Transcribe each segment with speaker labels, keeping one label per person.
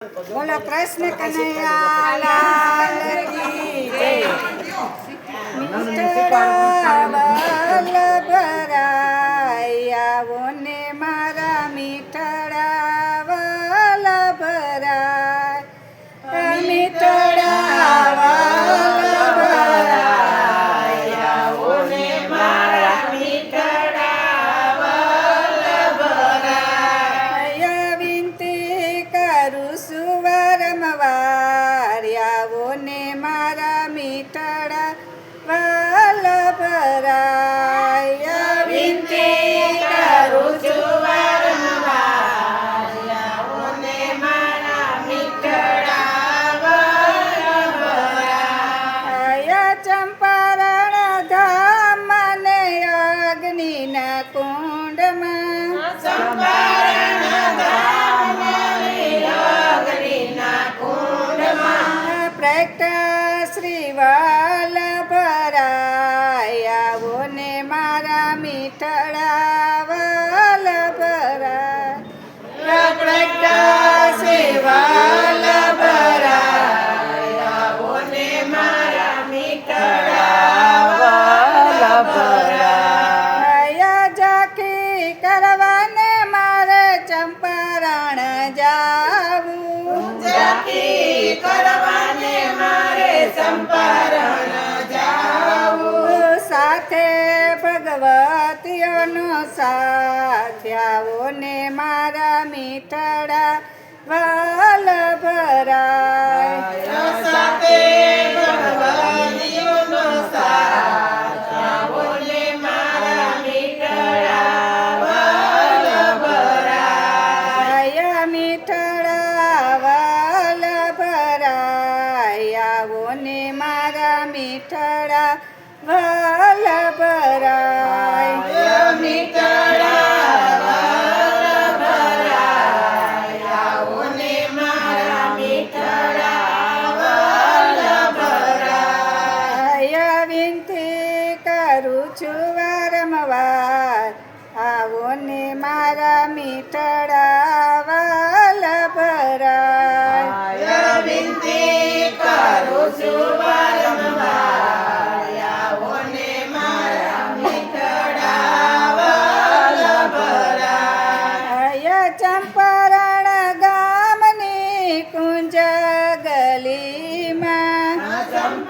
Speaker 1: બોલો કૃષ્ણ કનૈયા લાલ કી જય. મીઠડા વલ્લભરાય કરું શ્રી વલ્લભરાય સાથે ભગવતીઓનો ને મારા મીઠડા વલ્લભરાય મીઠડા વિનંતી કરું છું વારંવાર. આવો ને મારા મીઠડા વલ્લભરાય આયા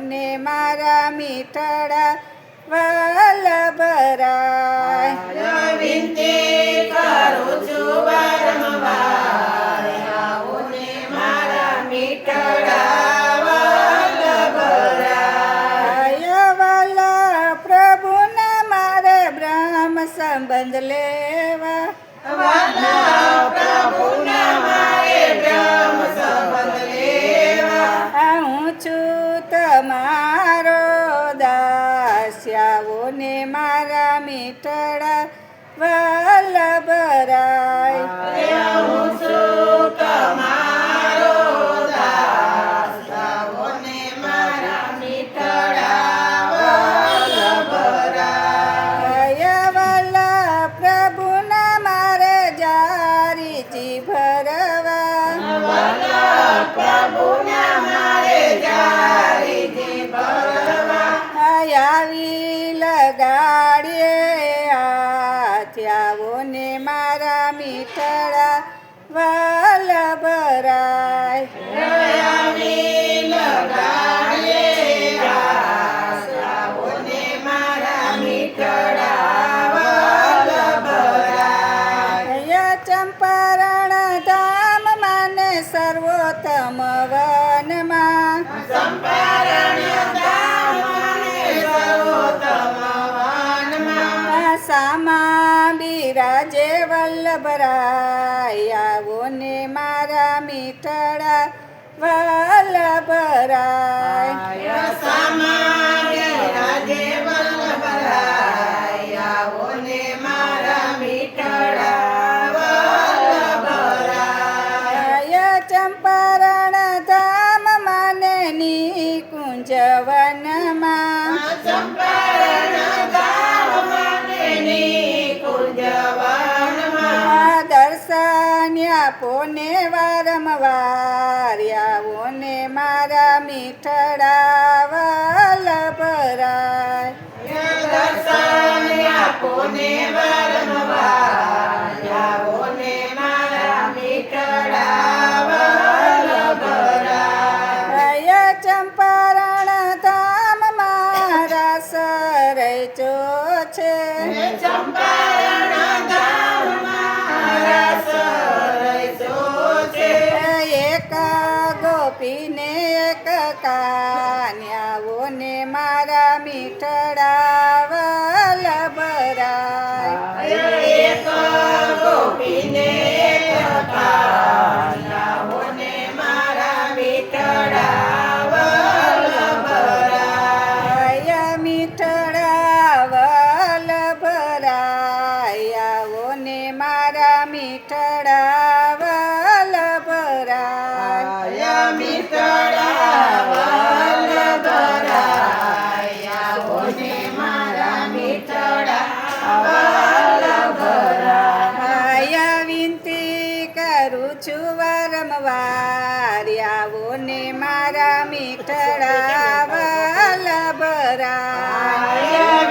Speaker 1: ને મારા મીઠડા વલ્લભરાય આયા વાલા પ્રભુના મારા બ્રહ્મ સંબંધ લેવા તમારો દાસ્યાઓ ને મારા મીઠડા વલ્લભરાય.
Speaker 2: ગાડીએ આથ્યા ઓને મારા
Speaker 1: મીઠળા વાલ બરા વલ્લભરાય આવો ને મારા મીઠડા વલ્લભરાય ચંપારણ ધામ માને ની કુંજવનમાં આપો ને વારંવાર આવો ને મારા મીઠડા વલ્લભરાય જય મારા મીઠડા વલ્લભરાય જય વલ્લભરાય